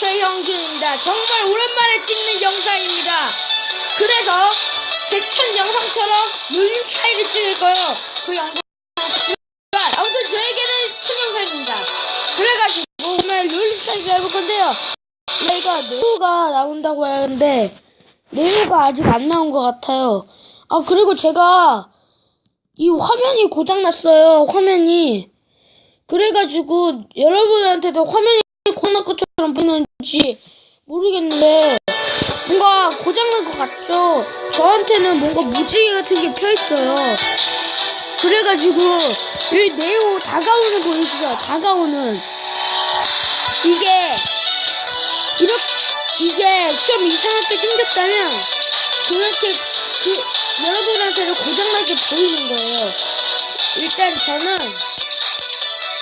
최형준입니다. 정말 오랜만에 찍는 영상입니다. 그래서 제 첫 영상처럼 파일을 찍을 거예요. 그 영상 아무튼 저에게는 첫 영상입니다. 그래가지고 오늘 파일을 해볼 건데요. 내가 네오가 나온다고 하는데 네오가 아직 안 나온 것 같아요. 아 그리고 제가 이 화면이 고장났어요. 화면이. 그래가지고 여러분한테도 화면이 고장난 것처럼 보이는지 모르겠는데 뭔가 고장난 것 같죠? 저한테는 뭔가 무지개 같은 게 펴있어요. 그래가지고 여기 네오 다가오는 보이시죠? 다가오는 이게 이렇게 이게 좀 이상하게 생겼다면 그렇게 그 여러분한테는 고장나게 보이는 거예요. 일단 저는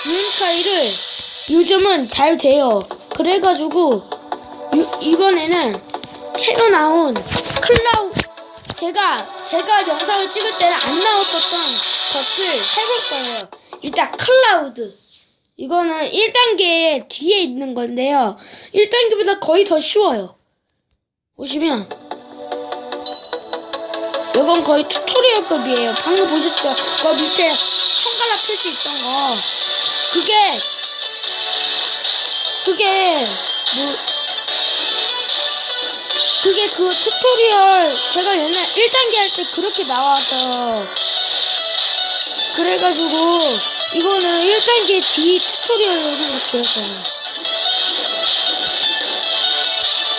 유인카이를 요즘은 잘 돼요. 그래가지고 유- 이번에는 새로 나온 클라우 제가 제가 영상을 찍을 때는 안 나왔었던 것을 해볼 거예요. 일단 클라우드 이거는 1단계 뒤에 있는 건데요. 1단계보다 거의 더 쉬워요. 보시면 이건 거의 튜토리얼급이에요. 방금 보셨죠? 그 밑에 손가락 표시 있던 거. 그게 그게 뭐 그게 그 튜토리얼 제가 옛날 1단계 할 때 그렇게 나와서 그래가지고 이거는 1단계 뒤 튜토리얼로 생각해요 저는.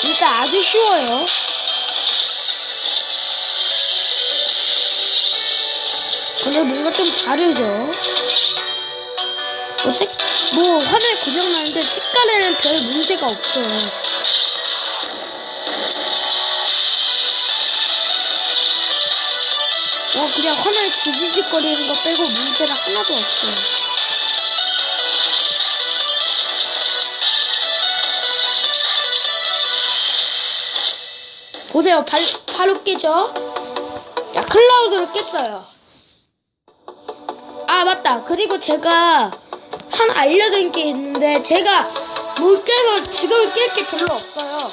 일단 아주 쉬워요. 근데 뭔가 좀 다르죠? 뭐, 색, 뭐 화면 고장나는데 색깔에는 별 문제가 없어요 어, 그냥 화면 지지직거리는 거 빼고 문제는 하나도 없어요. 보세요. 발, 바로 깨죠? 자, 클라우드를 깼어요. 아, 맞다. 그리고 제가 한 알려드린 게 있는데, 제가 뭘 깨서 지금을 깰게 별로 없어요.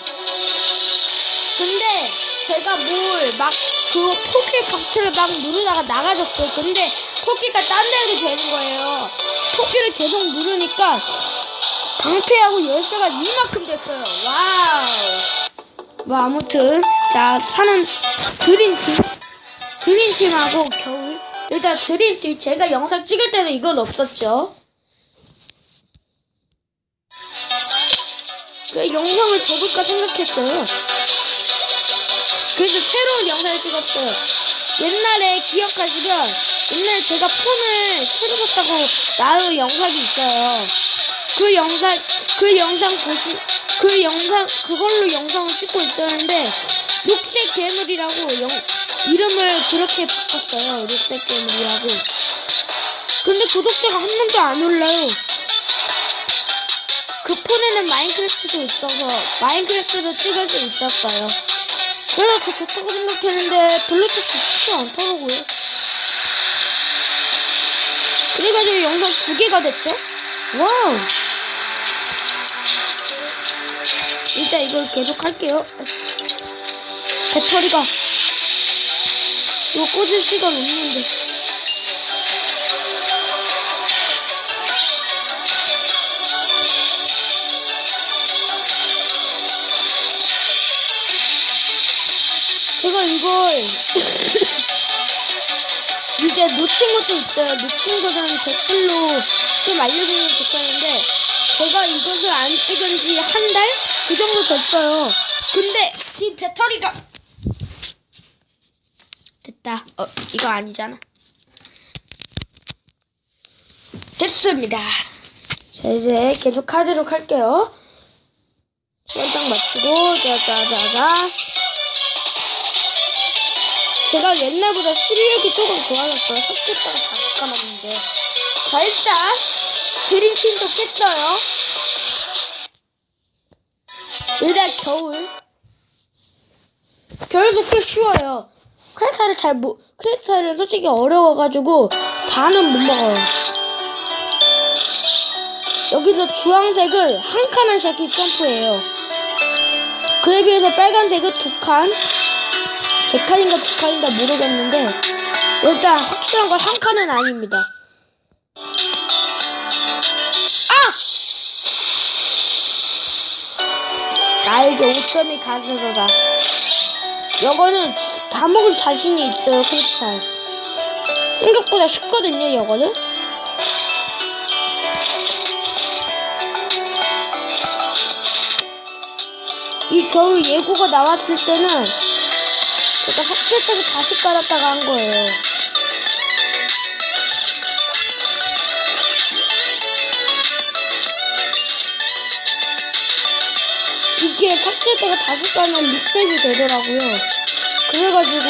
근데 제가 뭘 막그 토끼 박트를 막 누르다가 나가졌어요. 근데 토끼가 딴 데로 되는 거예요. 토끼를 계속 누르니까 방패하고 열쇠가 이만큼 됐어요. 와우. 뭐 아무튼 자 사는 드림팀 드림팀하고 겨울 일단 드림팀 제가 영상 찍을 때는 이건 없었죠. 영상을 접을까 생각했어요. 그래서 새로운 영상을 찍었어요. 옛날에 기억하시면 옛날에 제가 폰을 새로 샀다고 나온 영상이 있어요. 그 영상 그 영상 보시 그 영상 그걸로 영상을 찍고 있었는데 녹색 괴물이라고 영, 이름을 그렇게 바꿨어요. 녹색 괴물이라고. 근데 구독자가 한 명도 안 올라요. 그 폰에는 마인크래프트도 있어서 마인크래프트도 찍을 수 있었어요. 그래서 더 좋다고 생각했는데 블루투스 쉽지 않더라고요. 그래가지고 영상 두 개가 됐죠? 와우! 일단 이걸 계속 할게요. 배터리가 이거 꽂을 시간 없는데. 걸 이제 놓친 것도 있어요. 놓친 거는 댓글로 좀 알려주면 좋겠는데 제가 이것을 안 찍은 지 한 달? 그 정도 됐어요. 근데 지금 배터리가 됐다. 어 이거 아니잖아. 됐습니다. 자 이제 계속 하도록 할게요. 딱 맞추고 자자자자 제가 옛날보다 실력이 조금 좋아졌어요. 섞였다가 다 까놨는데. 자, 일단, 드림팀도 깼어요. 일단, 겨울. 겨울도 꽤 쉬워요. 크레타를 잘 못, 크레타를 솔직히 어려워가지고, 다는 못 먹어요. 여기서 주황색을 한칸한 샷씩 점프해요. 그에 비해서 빨간색은 두 칸, 세 칸인가 두 칸인가 모르겠는데 일단 확실한 건 한 칸은 아닙니다. 아! 나에게 5점이 가서다. 이거는 다 먹을 자신이 있어요, 크리스탈. 생각보다 쉽거든요, 이거는. 이 겨울 예고가 나왔을 때는 제가 삭제해서 다시 깔았다가 한 거예요. 이게 삭제했다가 다시 깔면 리셋이 되더라고요. 그래가지고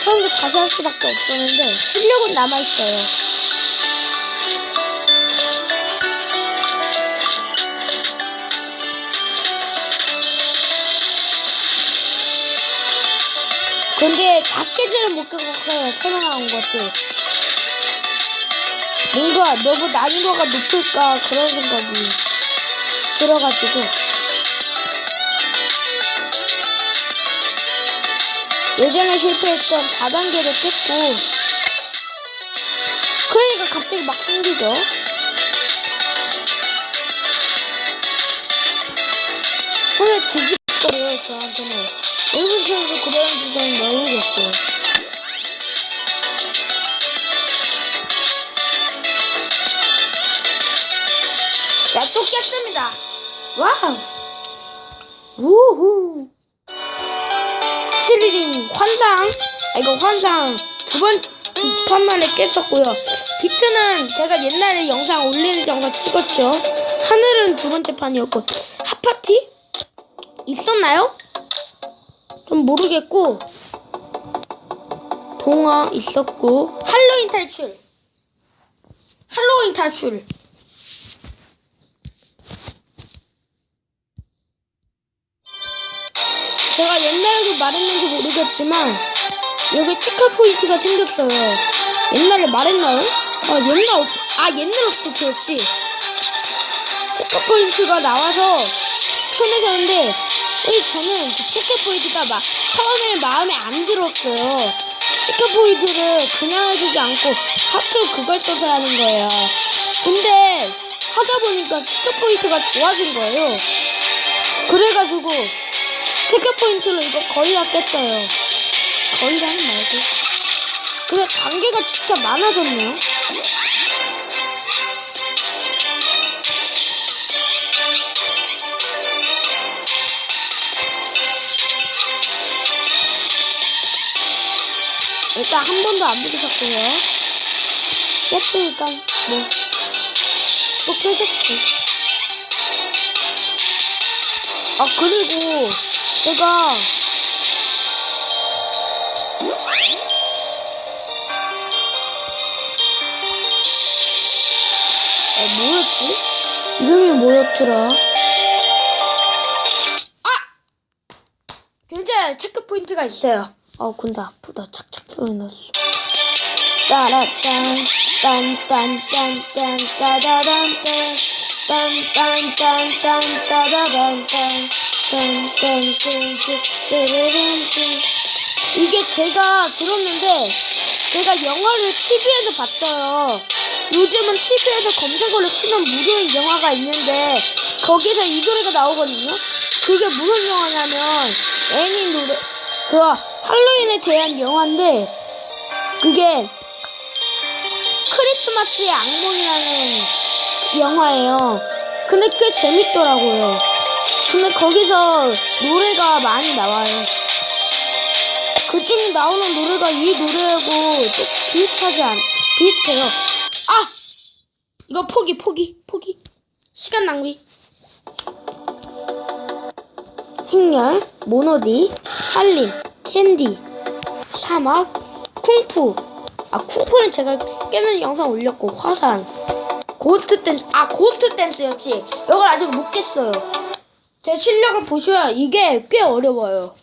처음부터 다시 할 수밖에 없었는데 실력은 남아있어요. 근데 다 깨지는 못겠어요 새로 나온 것들. 뭔가 너무 난이도가 높을까 그런 생각이 들어가지고 예전에 실패했던 4단계도 깼고 그러니까 갑자기 막 생기죠. 오늘 지직거려요 저한테는. 일본에서 그런 주제는 모 와우. 우후. 7일인 환상. 아, 이거 환상 두 번, 두 판 만에 깼었고요. 비트는 제가 옛날에 영상 올리는 영상 찍었죠. 하늘은 두 번째 판이었고. 핫파티? 있었나요? 좀 모르겠고. 동화 있었고. 할로윈 탈출. 할로윈 탈출. 말했는지 모르겠지만 여기 체크 포인트가 생겼어요. 옛날에 말했나요? 아 옛날 없, 아 옛날 없을 때였지. 체크 포인트가 나와서 편해졌는데 이 저는 그 체크 포인트가 막 처음에 마음에 안 들었어요. 체크 포인트를 그냥 해주지 않고 하트 그걸 써서 하는 거예요. 근데 하다 보니까 체크 포인트가 좋아진 거예요. 그래가지고 체크 포인트로 이거 거의 다 깼어요. 거의 다는 말고. 근데 단계가 진짜 많아졌네요. 일단 한 번도 안 부딪혔고요. 깼으니까 뭐. 또 깨졌지. 아 그리고 제가 아 뭐였지? 이름이 뭐였더라? 아! 굉장히 체크 포인트가 있어요. 아 근데 아프다. 착착 소리 났어. 따라딴 딴딴딴딴 따다란딴 딴딴딴딴 따다란딴 딴딴딴딴 이게 제가 들었는데 제가 영화를 TV에서 봤어요. 요즘은 TV에서 검색어를 치면 무료인 영화가 있는데 거기서 이 노래가 나오거든요. 그게 무슨 영화냐면 애니 노래 그 할로윈에 대한 영화인데 그게 크리스마스의 악몽이라는 영화예요. 근데 꽤 재밌더라고요. 근데 거기서 노래가 많이 나와요. 그중에 나오는 노래가 이 노래하고 또 비슷하지 않, 비슷해요. 아! 이거 포기, 포기, 포기. 시간 낭비. 행렬, 모노디, 할림, 캔디, 사막, 쿵푸. 아, 쿵푸는 제가 깨는 영상 올렸고, 화산. 고스트 댄스, 아, 고스트 댄스였지. 이걸 아직 못 깼어요. 제 실력을 보셔야 이게 꽤 어려워요.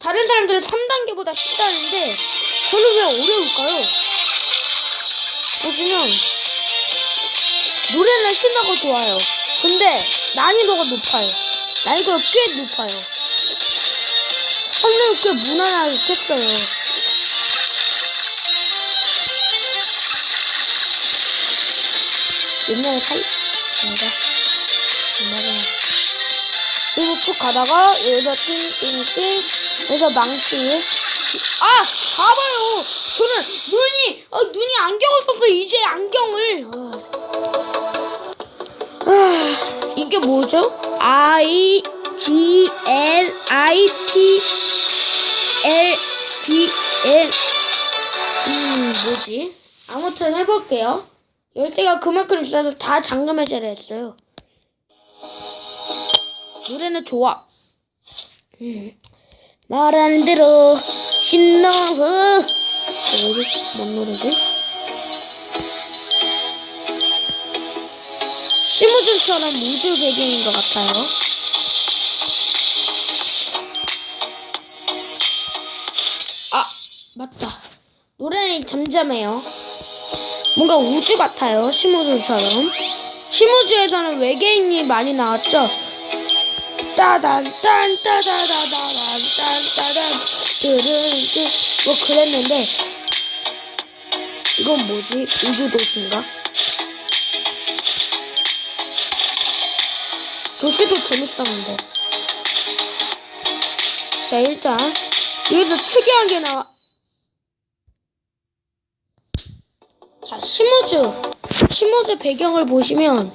다른 사람들은 3단계보다 쉽다는데 저는 왜 어려울까요? 보시면 노래는 신나고 좋아요. 근데 난이도가 높아요. 난이도가 꽤 높아요. 선생님 꽤 무난하게 했어요. 옛날에 살, 뭔가. 쭉 가다가 여기서 띵띵띵 여기서 망치 아! 봐봐요! 저는 눈이 어, 눈이 안경을 썼어 이제 안경을 아. 아, 이게 뭐죠? I G L I P L D N 음 뭐지? 아무튼 해볼게요 열쇠가 그만큼 있어서 다 잠금해제를 했어요 노래는 좋아. 말하는 대로 신나. 뭔 노래지? 시무줄처럼 우주 배경인 것 같아요. 아, 맞다. 노래는 잠잠해요. 뭔가 우주 같아요. 시무줄처럼. 시무주에서는 외계인이 많이 나왔죠. 따단 딴 따다다다단 딴따단 드른드 뭐 그랬는데 이건 뭐지? 우주도시인가? 도시도 재밌었는데 자 일단 여기서 특이한 게 나와 자 심호주 심호주 배경을 보시면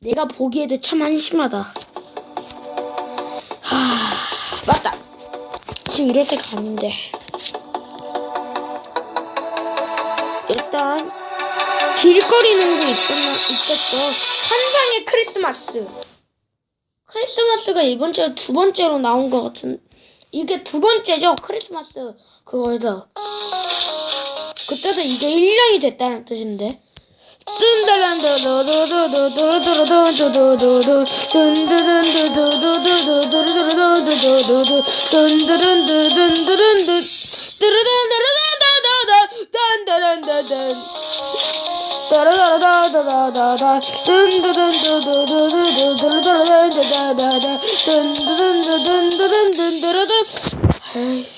내가 보기에도 참 한심하다. 하, 맞다. 지금 이럴 때가 아닌데. 일단 길거리 농구 있었나 있었어. 한상의 크리스마스. 크리스마스가 이번 주에 두 번째로 나온 것 같은. 이게 두 번째죠 크리스마스 그거에다. 그때도 이게 1년이 됐다는 뜻인데. Hey.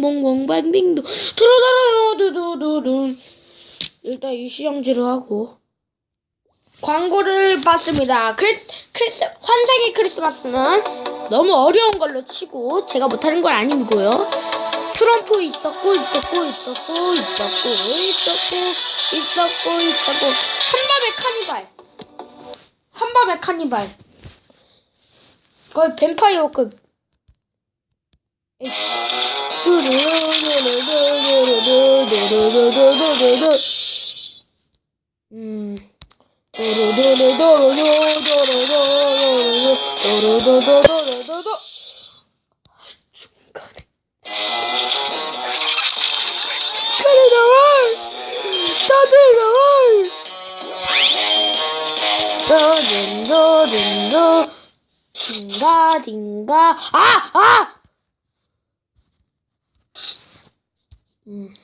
몽몽몽 뱅딩도 두루두루두두두두 일단 이 시험지를 하고. 광고를 봤습니다. 크리스, 크리스, 환생의 크리스마스는 너무 어려운 걸로 치고 제가 못하는 건 아니고요. 트럼프 있었고 있었고 있었고 있었고 있었고 있었고 있었고. 한밤의 카니발. 한밤의 카니발. 거의 뱀파이어급. 에이. 음. 중간에 중간에 딩가 딩가 아아 음.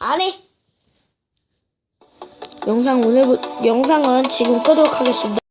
안 해. 영상 오늘 영상은 지금 끄도록 하겠습니다.